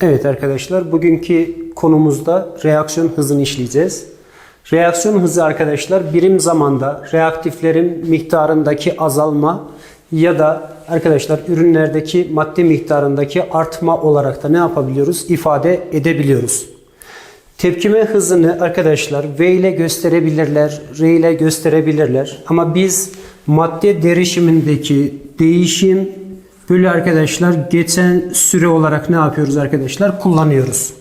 Evet arkadaşlar bugünkü konumuzda reaksiyon hızını işleyeceğiz. Reaksiyon hızı arkadaşlar birim zamanda reaktiflerin miktarındaki azalma ya da arkadaşlar ürünlerdeki madde miktarındaki artma olarak da ne yapabiliyoruz? ifade edebiliyoruz. Tepkime hızını arkadaşlar V ile gösterebilirler, R ile gösterebilirler. Ama biz madde derişimindeki değişim bölü arkadaşlar geçen süre olarak ne yapıyoruz arkadaşlar? Kullanıyoruz.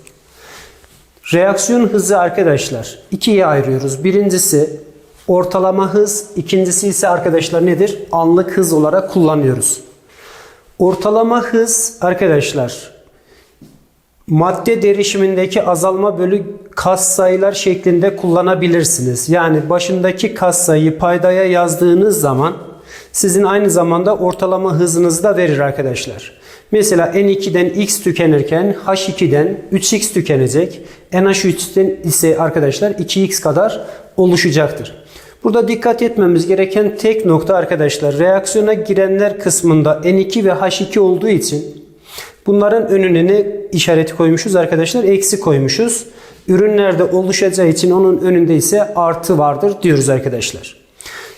Reaksiyon hızı arkadaşlar ikiye ayırıyoruz. Birincisi ortalama hız, ikincisi ise arkadaşlar nedir? Anlık hız olarak kullanıyoruz. Ortalama hız arkadaşlar madde derişimindeki azalma bölü katsayılar şeklinde kullanabilirsiniz. Yani başındaki katsayıyı paydaya yazdığınız zaman sizin aynı zamanda ortalama hızınızı da verir arkadaşlar. Mesela N2'den X tükenirken H2'den 3X tükenecek. NH3'ten ise arkadaşlar 2X kadar oluşacaktır. Burada dikkat etmemiz gereken tek nokta arkadaşlar reaksiyona girenler kısmında N2 ve H2 olduğu için Bunların önüne ne işareti koymuşuz arkadaşlar? Eksi koymuşuz. Ürünlerde oluşacağı için onun önünde ise artı vardır diyoruz arkadaşlar.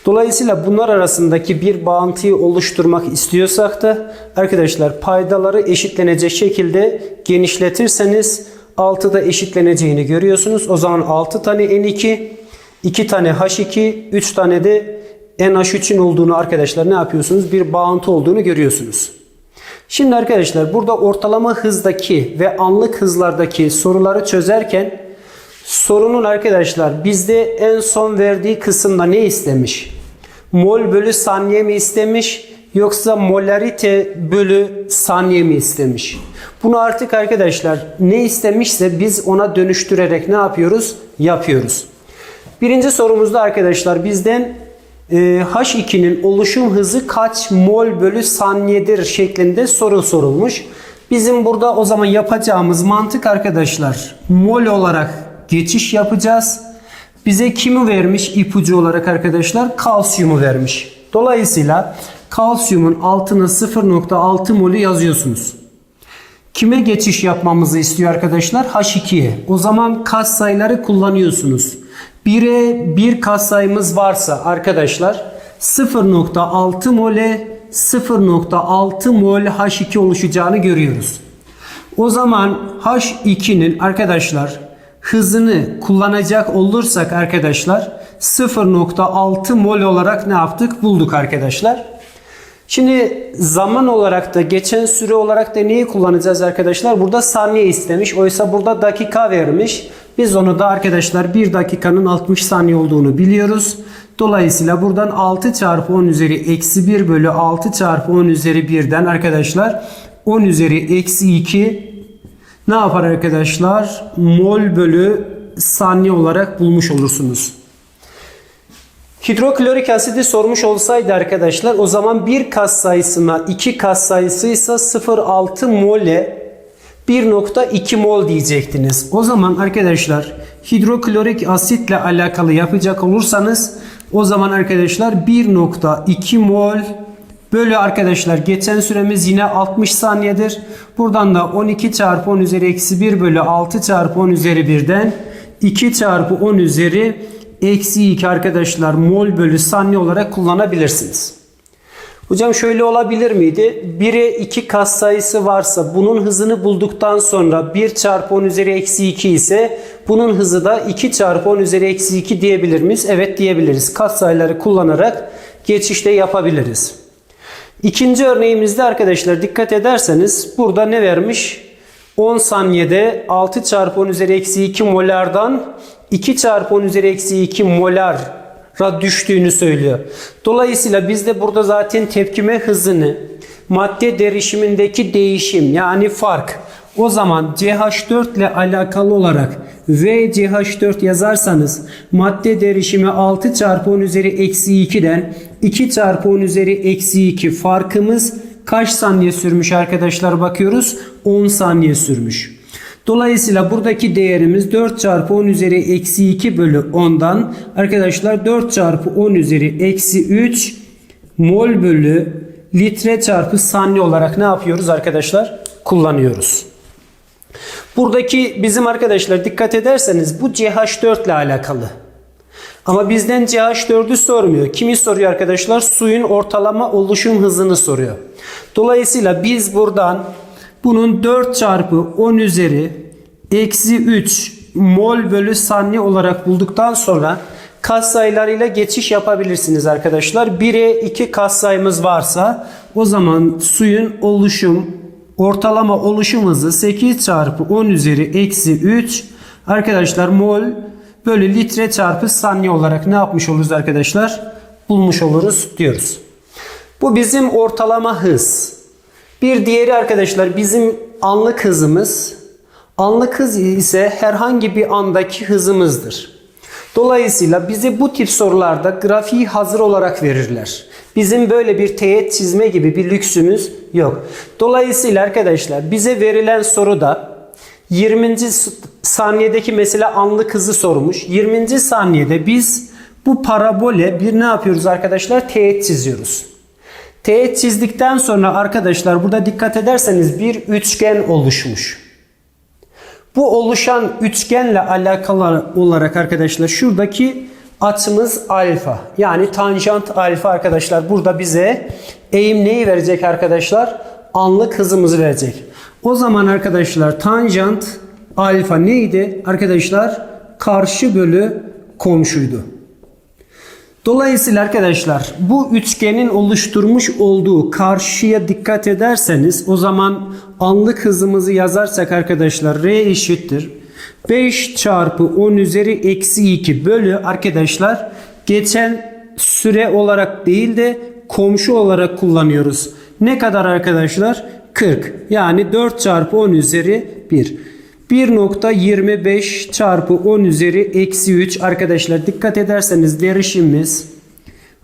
Dolayısıyla bunlar arasındaki bir bağıntıyı oluşturmak istiyorsak da arkadaşlar paydaları eşitlenecek şekilde genişletirseniz 6'da eşitleneceğini görüyorsunuz. O zaman 6 tane N2, 2 tane H2, 3 tane de NH3'ün olduğunu arkadaşlar ne yapıyorsunuz? Bir bağıntı olduğunu görüyorsunuz. Şimdi arkadaşlar burada ortalama hızdaki ve anlık hızlardaki soruları çözerken sorunun arkadaşlar bizde en son verdiği kısımda ne istemiş? Mol bölü saniye mi istemiş yoksa molarite bölü saniye mi istemiş? Bunu artık arkadaşlar ne istemişse biz ona dönüştürerek ne yapıyoruz? Yapıyoruz. Birinci sorumuzda arkadaşlar bizden e, H2'nin oluşum hızı kaç mol bölü saniyedir şeklinde soru sorulmuş. Bizim burada o zaman yapacağımız mantık arkadaşlar mol olarak geçiş yapacağız. Bize kimi vermiş ipucu olarak arkadaşlar? Kalsiyumu vermiş. Dolayısıyla kalsiyumun altına 0.6 molü yazıyorsunuz. Kime geçiş yapmamızı istiyor arkadaşlar? H2'ye. O zaman kas sayıları kullanıyorsunuz. 1'e 1 kas sayımız varsa arkadaşlar 0.6 mole 0.6 mol H2 oluşacağını görüyoruz. O zaman H2'nin arkadaşlar hızını kullanacak olursak arkadaşlar 0.6 mol olarak ne yaptık? Bulduk arkadaşlar. Şimdi zaman olarak da geçen süre olarak da neyi kullanacağız arkadaşlar? Burada saniye istemiş. Oysa burada dakika vermiş. Biz onu da arkadaşlar 1 dakikanın 60 saniye olduğunu biliyoruz. Dolayısıyla buradan 6 çarpı 10 üzeri eksi 1 bölü 6 çarpı 10 üzeri 1'den arkadaşlar 10 üzeri eksi 2 ne yapar arkadaşlar? Mol bölü saniye olarak bulmuş olursunuz. Hidroklorik asidi sormuş olsaydı arkadaşlar o zaman bir kas sayısına 2 kas sayısıysa 0.6 mole 1.2 mol diyecektiniz. O zaman arkadaşlar hidroklorik asitle alakalı yapacak olursanız o zaman arkadaşlar 1.2 mol bölü arkadaşlar geçen süremiz yine 60 saniyedir. Buradan da 12 çarpı 10 üzeri eksi 1 bölü 6 çarpı 10 üzeri 1'den 2 çarpı 10 üzeri eksi 2 arkadaşlar mol bölü saniye olarak kullanabilirsiniz. Hocam şöyle olabilir miydi? 1'e 2 kas sayısı varsa bunun hızını bulduktan sonra 1 çarpı 10 üzeri eksi 2 ise bunun hızı da 2 çarpı 10 üzeri eksi 2 diyebilir miyiz? Evet diyebiliriz. Kas sayıları kullanarak geçişte yapabiliriz. İkinci örneğimizde arkadaşlar dikkat ederseniz burada ne vermiş? 10 saniyede 6 çarpı 10 üzeri eksi 2 molardan 2 çarpı 10 üzeri eksi 2 molar düştüğünü söylüyor. Dolayısıyla biz de burada zaten tepkime hızını madde derişimindeki değişim yani fark o zaman CH4 ile alakalı olarak V CH4 yazarsanız madde derişimi 6 çarpı 10 üzeri eksi 2'den 2 çarpı 10 üzeri eksi 2 farkımız kaç saniye sürmüş arkadaşlar bakıyoruz 10 saniye sürmüş. Dolayısıyla buradaki değerimiz 4 çarpı 10 üzeri eksi 2 bölü 10'dan arkadaşlar 4 çarpı 10 üzeri eksi 3 mol bölü litre çarpı saniye olarak ne yapıyoruz arkadaşlar? Kullanıyoruz. Buradaki bizim arkadaşlar dikkat ederseniz bu CH4 ile alakalı. Ama bizden CH4'ü sormuyor. Kimi soruyor arkadaşlar? Suyun ortalama oluşum hızını soruyor. Dolayısıyla biz buradan bunun 4 çarpı 10 üzeri eksi 3 mol bölü saniye olarak bulduktan sonra katsayılarıyla geçiş yapabilirsiniz arkadaşlar. 1'e 2 katsayımız varsa o zaman suyun oluşum ortalama oluşum hızı 8 çarpı 10 üzeri eksi 3 arkadaşlar mol bölü litre çarpı saniye olarak ne yapmış oluruz arkadaşlar? Bulmuş oluruz diyoruz. Bu bizim ortalama hız. Bir diğeri arkadaşlar bizim anlık hızımız. Anlık hız ise herhangi bir andaki hızımızdır. Dolayısıyla bize bu tip sorularda grafiği hazır olarak verirler. Bizim böyle bir teğet çizme gibi bir lüksümüz yok. Dolayısıyla arkadaşlar bize verilen soruda 20. saniyedeki mesela anlık hızı sormuş. 20. saniyede biz bu parabole bir ne yapıyoruz arkadaşlar? Teğet çiziyoruz. Teğet çizdikten sonra arkadaşlar burada dikkat ederseniz bir üçgen oluşmuş. Bu oluşan üçgenle alakalı olarak arkadaşlar şuradaki açımız alfa. Yani tanjant alfa arkadaşlar burada bize eğim neyi verecek arkadaşlar? Anlık hızımızı verecek. O zaman arkadaşlar tanjant alfa neydi? Arkadaşlar karşı bölü komşuydu. Dolayısıyla arkadaşlar bu üçgenin oluşturmuş olduğu karşıya dikkat ederseniz o zaman anlık hızımızı yazarsak arkadaşlar R eşittir. 5 çarpı 10 üzeri eksi 2 bölü arkadaşlar geçen süre olarak değil de komşu olarak kullanıyoruz. Ne kadar arkadaşlar? 40 yani 4 çarpı 10 üzeri 1. 1.25 çarpı 10 üzeri eksi 3 arkadaşlar dikkat ederseniz derişimimiz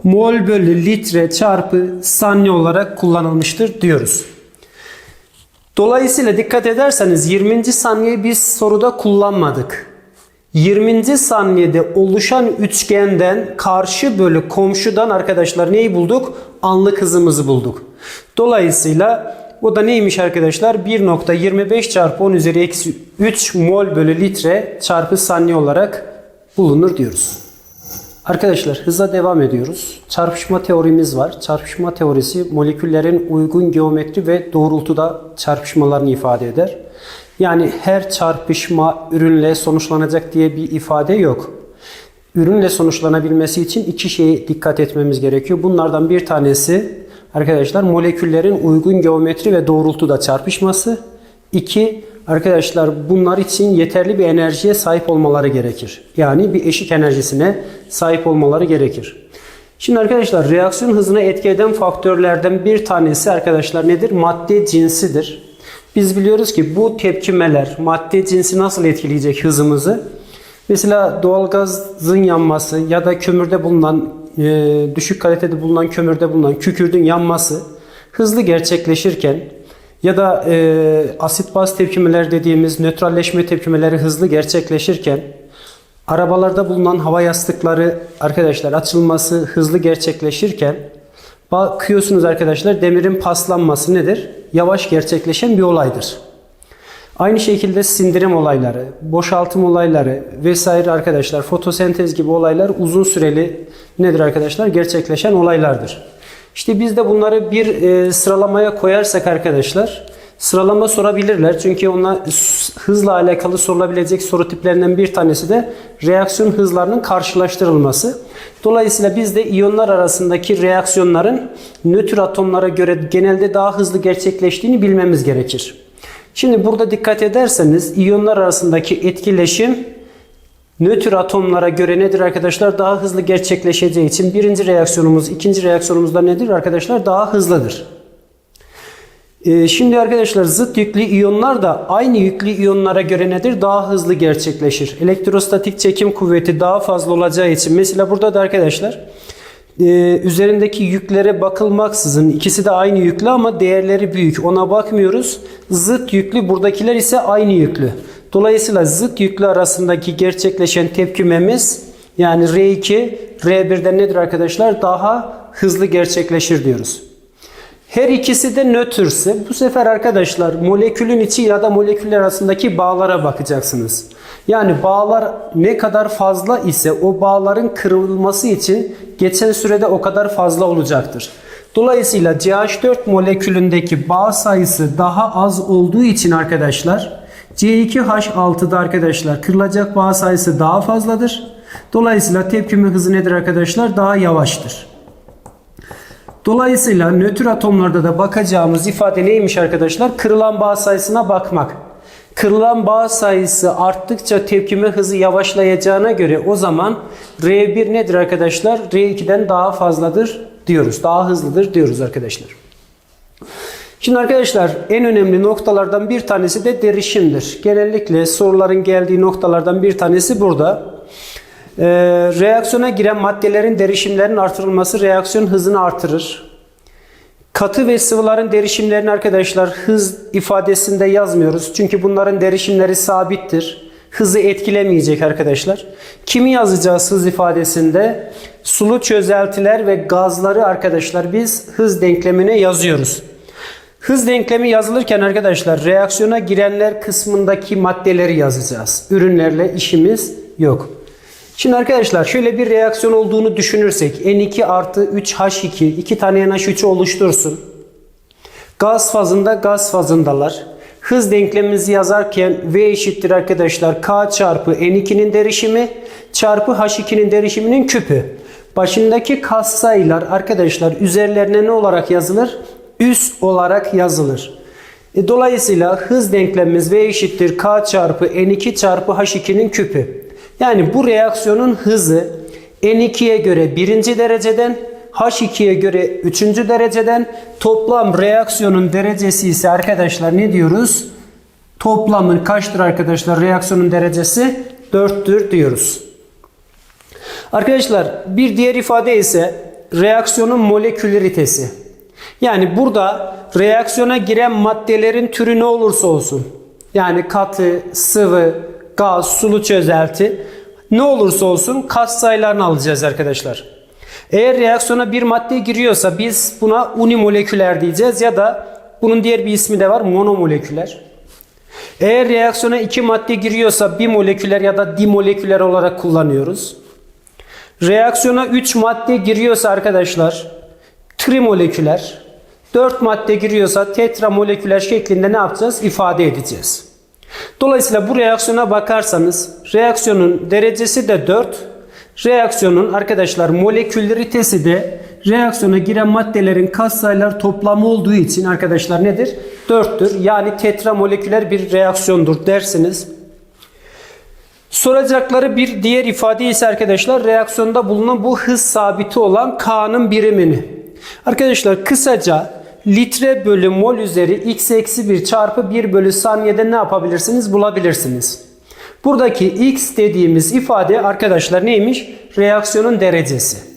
mol bölü litre çarpı saniye olarak kullanılmıştır diyoruz. Dolayısıyla dikkat ederseniz 20. saniyeyi biz soruda kullanmadık. 20. saniyede oluşan üçgenden karşı bölü komşudan arkadaşlar neyi bulduk? Anlık hızımızı bulduk. Dolayısıyla o da neymiş arkadaşlar? 1.25 çarpı 10 üzeri eksi 3 mol bölü litre çarpı saniye olarak bulunur diyoruz. Arkadaşlar hıza devam ediyoruz. Çarpışma teorimiz var. Çarpışma teorisi moleküllerin uygun geometri ve doğrultuda çarpışmalarını ifade eder. Yani her çarpışma ürünle sonuçlanacak diye bir ifade yok. Ürünle sonuçlanabilmesi için iki şeye dikkat etmemiz gerekiyor. Bunlardan bir tanesi arkadaşlar moleküllerin uygun geometri ve doğrultuda çarpışması. İki, arkadaşlar bunlar için yeterli bir enerjiye sahip olmaları gerekir. Yani bir eşik enerjisine sahip olmaları gerekir. Şimdi arkadaşlar reaksiyon hızına etki eden faktörlerden bir tanesi arkadaşlar nedir? Madde cinsidir. Biz biliyoruz ki bu tepkimeler madde cinsi nasıl etkileyecek hızımızı? Mesela doğalgazın yanması ya da kömürde bulunan e, düşük kalitede bulunan kömürde bulunan kükürdün yanması hızlı gerçekleşirken ya da e, asit baz tepkimeler dediğimiz nötralleşme tepkimeleri hızlı gerçekleşirken arabalarda bulunan hava yastıkları arkadaşlar açılması hızlı gerçekleşirken bakıyorsunuz arkadaşlar demirin paslanması nedir? Yavaş gerçekleşen bir olaydır. Aynı şekilde sindirim olayları, boşaltım olayları vesaire arkadaşlar fotosentez gibi olaylar uzun süreli nedir arkadaşlar? Gerçekleşen olaylardır. İşte biz de bunları bir e, sıralamaya koyarsak arkadaşlar sıralama sorabilirler. Çünkü ona hızla alakalı sorulabilecek soru tiplerinden bir tanesi de reaksiyon hızlarının karşılaştırılması. Dolayısıyla biz de iyonlar arasındaki reaksiyonların nötr atomlara göre genelde daha hızlı gerçekleştiğini bilmemiz gerekir. Şimdi burada dikkat ederseniz iyonlar arasındaki etkileşim nötr atomlara göre nedir arkadaşlar? Daha hızlı gerçekleşeceği için birinci reaksiyonumuz, ikinci reaksiyonumuz da nedir arkadaşlar? Daha hızlıdır. Ee, şimdi arkadaşlar zıt yüklü iyonlar da aynı yüklü iyonlara göre nedir? Daha hızlı gerçekleşir. Elektrostatik çekim kuvveti daha fazla olacağı için mesela burada da arkadaşlar e, üzerindeki yüklere bakılmaksızın ikisi de aynı yüklü ama değerleri büyük. Ona bakmıyoruz. Zıt yüklü buradakiler ise aynı yüklü. Dolayısıyla zıt yüklü arasındaki gerçekleşen tepkimemiz yani R2 R1'den nedir arkadaşlar? Daha hızlı gerçekleşir diyoruz. Her ikisi de nötrse bu sefer arkadaşlar molekülün içi ya da moleküller arasındaki bağlara bakacaksınız. Yani bağlar ne kadar fazla ise o bağların kırılması için geçen sürede o kadar fazla olacaktır. Dolayısıyla CH4 molekülündeki bağ sayısı daha az olduğu için arkadaşlar C2H6'da arkadaşlar kırılacak bağ sayısı daha fazladır. Dolayısıyla tepkime hızı nedir arkadaşlar? Daha yavaştır. Dolayısıyla nötr atomlarda da bakacağımız ifade neymiş arkadaşlar? Kırılan bağ sayısına bakmak. Kırılan bağ sayısı arttıkça tepkime hızı yavaşlayacağına göre o zaman R1 nedir arkadaşlar? R2'den daha fazladır diyoruz. Daha hızlıdır diyoruz arkadaşlar. Şimdi arkadaşlar en önemli noktalardan bir tanesi de derişimdir. Genellikle soruların geldiği noktalardan bir tanesi burada. Ee, reaksiyona giren maddelerin derişimlerinin artırılması reaksiyon hızını artırır. Katı ve sıvıların derişimlerini arkadaşlar hız ifadesinde yazmıyoruz. Çünkü bunların derişimleri sabittir. Hızı etkilemeyecek arkadaşlar. Kimi yazacağız hız ifadesinde? Sulu çözeltiler ve gazları arkadaşlar biz hız denklemine yazıyoruz. Hız denklemi yazılırken arkadaşlar reaksiyona girenler kısmındaki maddeleri yazacağız. Ürünlerle işimiz yok. Şimdi arkadaşlar şöyle bir reaksiyon olduğunu düşünürsek N2 artı 3H2 iki tane NH3'ü oluştursun. Gaz fazında gaz fazındalar. Hız denklemimizi yazarken V eşittir arkadaşlar K çarpı N2'nin derişimi çarpı H2'nin derişiminin küpü. Başındaki katsayılar arkadaşlar üzerlerine ne olarak yazılır? Üs olarak yazılır. E, dolayısıyla hız denklemimiz V eşittir K çarpı N2 çarpı H2'nin küpü. Yani bu reaksiyonun hızı N2'ye göre birinci dereceden H2'ye göre üçüncü dereceden toplam reaksiyonun derecesi ise arkadaşlar ne diyoruz? Toplamın kaçtır arkadaşlar reaksiyonun derecesi? 4'tür diyoruz. Arkadaşlar bir diğer ifade ise reaksiyonun moleküleritesi. Yani burada reaksiyona giren maddelerin türü ne olursa olsun. Yani katı, sıvı, gaz, sulu çözelti ne olursa olsun kat sayılarını alacağız arkadaşlar. Eğer reaksiyona bir madde giriyorsa biz buna unimoleküler diyeceğiz ya da bunun diğer bir ismi de var monomoleküler. Eğer reaksiyona iki madde giriyorsa bimoleküler ya da dimoleküler olarak kullanıyoruz. Reaksiyona 3 madde giriyorsa arkadaşlar trimoleküler, 4 madde giriyorsa tetramoleküler şeklinde ne yapacağız? İfade edeceğiz. Dolayısıyla bu reaksiyona bakarsanız reaksiyonun derecesi de 4. Reaksiyonun arkadaşlar moleküleritesi de reaksiyona giren maddelerin katsayılar toplamı olduğu için arkadaşlar nedir? 4'tür. Yani tetramoleküler bir reaksiyondur dersiniz. Soracakları bir diğer ifade ise arkadaşlar reaksiyonda bulunan bu hız sabiti olan K'nın birimini. Arkadaşlar kısaca litre bölü mol üzeri x eksi 1 çarpı 1 bölü saniyede ne yapabilirsiniz? Bulabilirsiniz. Buradaki x dediğimiz ifade arkadaşlar neymiş? Reaksiyonun derecesi.